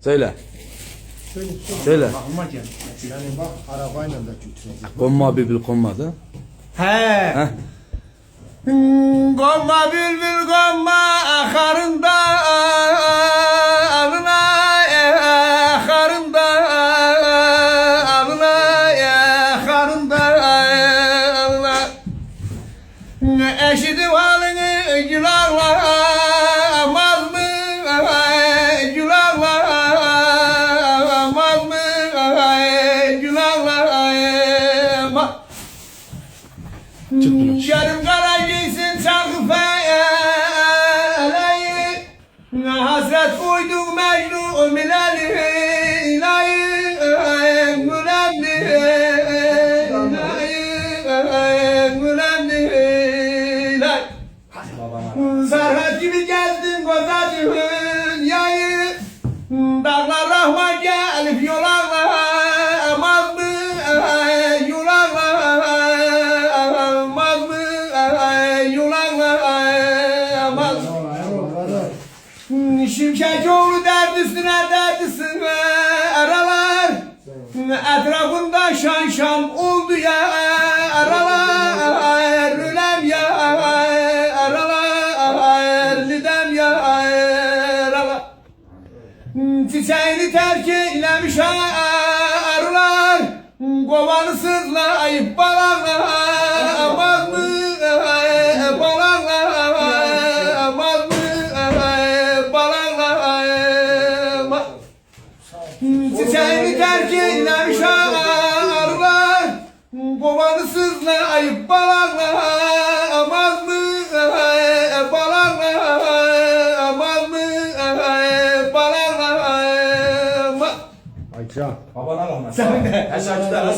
Söyle. Şöyle Söyle. Geldi. Yani bak arabayla da götürecek. Konma bülbül konmadı. He. Heh. Gomma bülbül gomma akarında alına akarında alına akarında alına eşidi valını gülarlamaz Yarım kara giysin çarkı feleği Hasret koyduk Mecnun İlahi Serhat gibi gezdin kozacığın Şimşek oğlu dert üstüne dert üstüne aralar Etrafında şan şan oldu ya aralar. Rülem ya aralar. Lidem ya aralar. Çiçeğini terk eylemiş arılar Kovanı Çiçeğini terk eylemiş arılar Kovanı sızlayıp balanlamaz mı Balanlamaz mı Balanlamaz Ayça. Babana rahmet. Sen de. Her şarkıda.